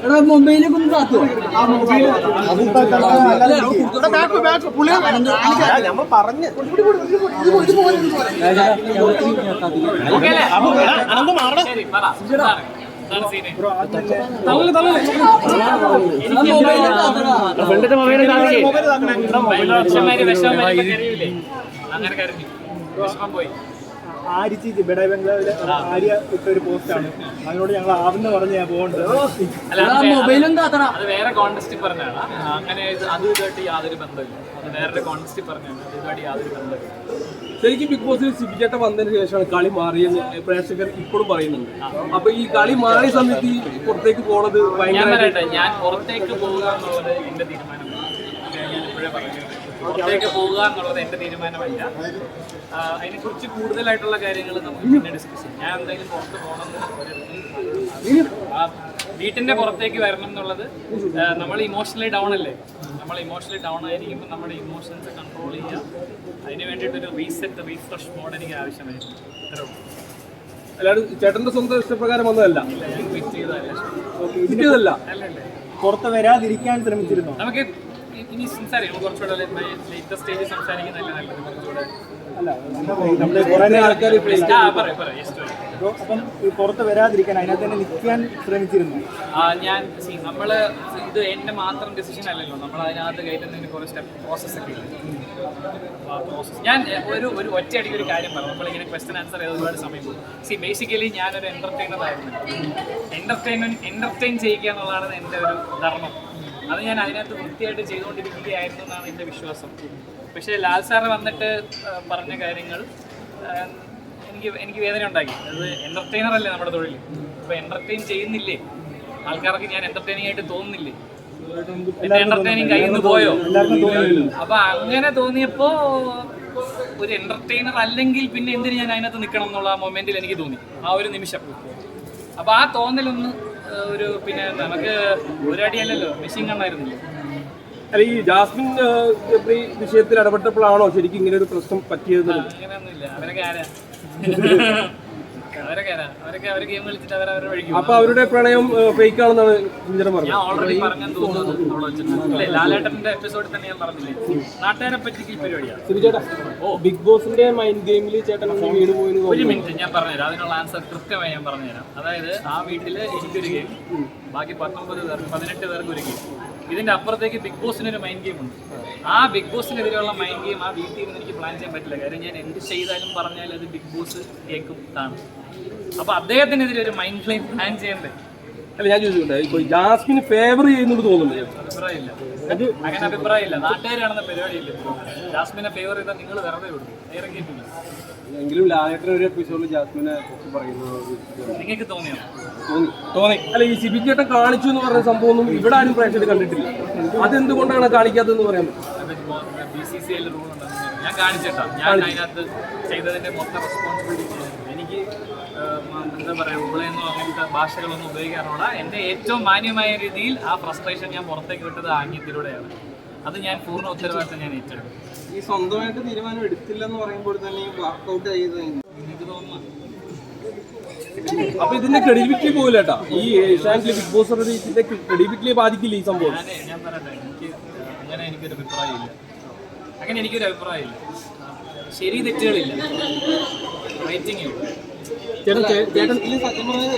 എടാ മൊബൈലൊക്കെ ഒന്ന് വിഷമം വരുമ്പോ കരയൂലേ? അങ്ങനെ കരഞ്ഞു വിഷമം പോയി. ആരിച്ചി ബെഡാ ബംഗ്ലാവിലെ ആര്യ ഇട്ട ഒരു പോസ്റ്റാണ് അതിനോട് ഞങ്ങൾ ആവെന്ന് പറഞ്ഞ് ഞാൻ വേ- മൊബൈലും അത് വേറെ കോൺടെസ്റ്റിൽ പറഞ്ഞാണ് അങ്ങനെ അത് ഇതായിട്ട് യാതൊരു ബന്ധമില്ല അത് വേറെ കോൺടെസ്റ്റിൽ പറഞ്ഞാണ് അത് ഇതുമായിട്ട് യാതൊരു ബന്ധമില്ല ശരിക്കും ബിഗ് ബോസിൽ സിബിചേട്ട വന്നതിന് ശേഷമാണ് കളി മാറിയെന്ന് പ്രേക്ഷകർ ഇപ്പോഴും പറയുന്നുണ്ട്. അപ്പൊ ഈ കളി മാറിയ സമയത്ത് ഈ പുറത്തേക്ക് പോണത് ഞാൻ ഭയങ്കര ഞാൻ പുറത്തേക്ക് പോവുക എന്നുള്ളത് എന്റെ തീരുമാനമാണ്. അത് ഞാൻ ഇപ്പോഴേ പുറത്തേക്ക് പോവുക എന്നുള്ളത് എന്റെ തീരുമാനമല്ല. അതിനെക്കുറിച്ച് കൂടുതലായിട്ടുള്ള കാര്യങ്ങൾ നമുക്ക് പിന്നെ ഡിസ്കസ് ചെയ്യാം. ഞാൻ എന്തായാലും പുറത്ത് പോകണം ആ, വീട്ടിന്റെ പുറത്തേക്ക് വരണം എന്നുള്ളത് നമ്മൾ ഇമോഷണലി ഡൗൺ അല്ലേ? നമ്മൾ ഇമോഷണലി ഡൗൺ ആയിരിക്കുമ്പോൾ നമ്മുടെ ഇമോഷൻസ് കൺട്രോൾ ചെയ്യുക അതിന് വേണ്ടിയിട്ടൊരു റീസെറ്റ് റീഫ്രഷ് മോഡ് എനിക്ക് ആവശ്യമായിരുന്നു അല്ലാണ്ട് ചേട്ടന്റെ സ്വന്തം ഇഷ്ടപ്രകാരം വന്നതല്ല. ഞാൻ ചെയ്തതല്ല. പുറത്ത് വരാതിരിക്കാൻ ശ്രമിച്ചിരുന്നു? നമുക്ക് ഇനി സംസാരിക്കണം. കുറച്ചുകൂടെ ലേറ്റസ്റ്റ് സ്റ്റേജിൽ സംസാരിക്കുന്നതല്ലേ നല്ലത് കുറച്ചുകൂടെ. അപ്പം പുറത്ത് വരാതിരിക്കാൻ അതിനകത്ത് തന്നെ നിൽക്കാൻ ശ്രമിച്ചിരുന്നു. ആ, ഞാൻ നമ്മൾ ഇത് എന്റെ മാത്രം ഡിസിഷൻ അല്ലല്ലോ. നമ്മൾ അതിനകത്ത് കയറ്റുന്നതിന് കുറേ സ്റ്റെപ്പ് പ്രോസസ് ഒക്കെ പ്രോസസ് ഞാൻ ഒരു ഒരു ഒറ്റയടിക്ക് ഒരു കാര്യം പറഞ്ഞു നമ്മളിങ്ങനെ ക്വസ്റ്റൻ ആൻസർ ചെയ്ത് ഒരുപാട് സമയം പോകും. സി ബേസിക്കലി ഞാനൊരു എന്റർടൈനർ ആയിരുന്നു. എന്റർടൈൻമെന്റ് എന്റർടൈൻ ചെയ്യുക എന്നുള്ളതാണ് എന്റെ ഒരു ധർമ്മം. അത് ഞാൻ അതിനകത്ത് വൃത്തിയായിട്ട് ചെയ്തുകൊണ്ടിരിക്കുകയായിരുന്നു എന്നാണ് എന്റെ വിശ്വാസം. പക്ഷേ ലാൽ സാറ് വന്നിട്ട് പറഞ്ഞ കാര്യങ്ങൾ എനിക്ക് എനിക്ക് വേദന ഉണ്ടാക്കി. അത് എന്റർടൈനർ അല്ലേ നമ്മുടെ തൊഴിൽ. അപ്പോൾ എന്റർടൈൻ ചെയ്യുന്നില്ലേ? ആൾക്കാർക്ക് ഞാൻ എന്റർടൈനിങ് ആയിട്ട് തോന്നുന്നില്ലേ? എന്റെ എന്റർടൈനിങ് കയ്യിൽ നിന്ന് പോയോ? അപ്പൊ അങ്ങനെ തോന്നിയപ്പോ ഒരു എന്റർടൈനർ അല്ലെങ്കിൽ പിന്നെ എന്തിന് ഞാൻ അതിനകത്ത് നിൽക്കണം എന്നുള്ള മൊമെന്റിൽ എനിക്ക് തോന്നി. ആ ഒരു നിമിഷം. അപ്പൊ ആ തോന്നലൊന്ന് ഒരു പിന്നെ നമുക്ക് ഒരടിയല്ലല്ലോ മെഷീൻ കണ്ണായിരുന്നില്ലേ അല്ല ഈ ജാസ്മിൻ ഈ വിഷയത്തിൽ ഇടപെട്ടപ്പോഴാണോ ശരിക്കും ഇങ്ങനെ ഒരു പ്രശ്നം പറ്റിയത്? അങ്ങനെയൊന്നുമില്ല. അവരൊക്കെ ആരാ? അപ്പൊ അവരുടെ പ്രണയം ഫേക്ക് ആണെന്നാണ് ചിഞ്ചരം പറഞ്ഞത്. ഞാൻ ഓൾറെഡി പറഞ്ഞെന്ന് തോന്നുന്നു അവിടെ വെച്ചിട്ട്. അല്ലേ ലാലേട്ടന്റെ എപ്പിസോഡിൽ തന്നെ ഞാൻ പറഞ്ഞില്ലേ? നാട്ടുകാരെ പറ്റിക്കൽ പരിപാടിയാണ്. ഓ. ബിഗ് ബോസിന്റെ മൈൻഡ് ഗെയിമിൽ ചേട്ടൻ വീട് പോയി ഒരു മിനിറ്റ് ഞാൻ പറഞ്ഞുതരാം. അതിനുള്ള ആൻസർ കൃത്യമായി ഞാൻ പറഞ്ഞുതരാം. അതായത് ആ വീട്ടിൽ എനിക്കൊരു ഗെയിം ബാക്കി പത്തൊമ്പത് പേർക്ക് പതിനെട്ട് പേർക്ക് ഒരു ഗെയിം ഇതിന്റെ അപ്പുറത്തേക്ക് ബിഗ് ബോസിന് ഒരു മൈൻഡ് ഗെയിം ഉണ്ട്. ആ ബിഗ് ബോസിനെതിരെയുള്ള മൈൻഡ് ഗെയിം ആ വീട്ടിൽ നിന്ന് എനിക്ക് പ്ലാൻ ചെയ്യാൻ പറ്റില്ല. കാര്യം ഞാൻ എന്ത് ചെയ്താലും പറഞ്ഞാൽ അത് ബിഗ് ബോസ് കേൾക്കും കാണും. അപ്പൊ അദ്ദേഹത്തിനെതിരെ ഒരു മൈൻഡ് ഗെയിം പ്ലാൻ ചെയ്യണ്ടേ? അല്ല ഞാൻ ചോദിച്ചിട്ടുണ്ട് ഇപ്പൊ ജാസ്മിൻ ഫേവർ ചെയ്യുന്നുണ്ട് തോന്നുന്നുണ്ട്. അഭിപ്രായമില്ല. അങ്ങനെ അഭിപ്രായമില്ല. നാട്ടുകാരാണെന്ന പരിപാടിയില്ല ജാസ്മിനെ ഫേവർ ചെയ്താൽ നിങ്ങൾ വെറുതെ വിടും. വേറെ എങ്കിലും ലാലേട്ടൻ ഒരു എപ്പിസോഡിൽ ജാസ്മിനെ കുറിച്ച് പറയുന്നത് നിങ്ങൾക്ക് തോന്നിയോ? തോന്നി. തോന്നി. അല്ല ഈ സിബി ചേട്ടൻ കാണിച്ചു എന്ന് പറഞ്ഞ സംഭവം ഒന്നും ഇവിടെ ആരും പ്രേക്ഷകർ കണ്ടിട്ടില്ല. അതെന്തുകൊണ്ടാണ് കാണിക്കാത്തതെന്ന് പറയാൻ പറ്റും? B C C I rule ഉണ്ടെന്ന് പറഞ്ഞു. ഞാൻ കാണിച്ചിട്ടാ. ഞാൻ അതിനകത്ത് ചെയ്തതിന്റെ മൊത്തം റെസ്പോൺസിബിലിറ്റി എനിക്ക് എന്താ പറയുക ഉള്ളെന്നോ അങ്ങനത്തെ ഭാഷകളൊന്നും ഉപയോഗിക്കാറുള്ള എന്റെ ഏറ്റവും മാന്യമായ രീതിയിൽ ആ ഫ്രസ്ട്രേഷൻ ഞാൻ പുറത്തേക്ക് വിട്ടത് ആംഗ്യത്തിലൂടെയാണ് അത് ഞാൻ പൂർണ ഉത്തരവാദിത്തം ഞാൻ ഏറ്റെടുക്കും ഈ സ്വന്തമായിട്ട് തീരുമാനം എടുത്തില്ലെന്ന് പറയുമ്പോൾ തന്നെ വർക്കൗട്ട് ചെയ്ത് എനിക്ക് തോന്നുന്നു. അപ്പൊ ഇതിന്റെ ക്രെഡിബിലിറ്റി പോകില്ല കേട്ടാ. ഈ ഏഷ്യാനെറ്റിലെ ബിഗ് ബോസ് ഇതിന്റെ ക്രെഡിബിലിറ്റിയെ ബാധിക്കില്ല ഈ സംഭവം. അങ്ങനെ ഞാൻ പറയട്ടെ എനിക്ക് അങ്ങനെ എനിക്കൊരു അഭിപ്രായമില്ല. അങ്ങനെ എനിക്കൊരു അഭിപ്രായമില്ല. ശരി തെറ്റുകളില്ല. റേറ്റിംഗ് ചേട്ടൻ ചേട്ടൻ സത്യം പറഞ്ഞാൽ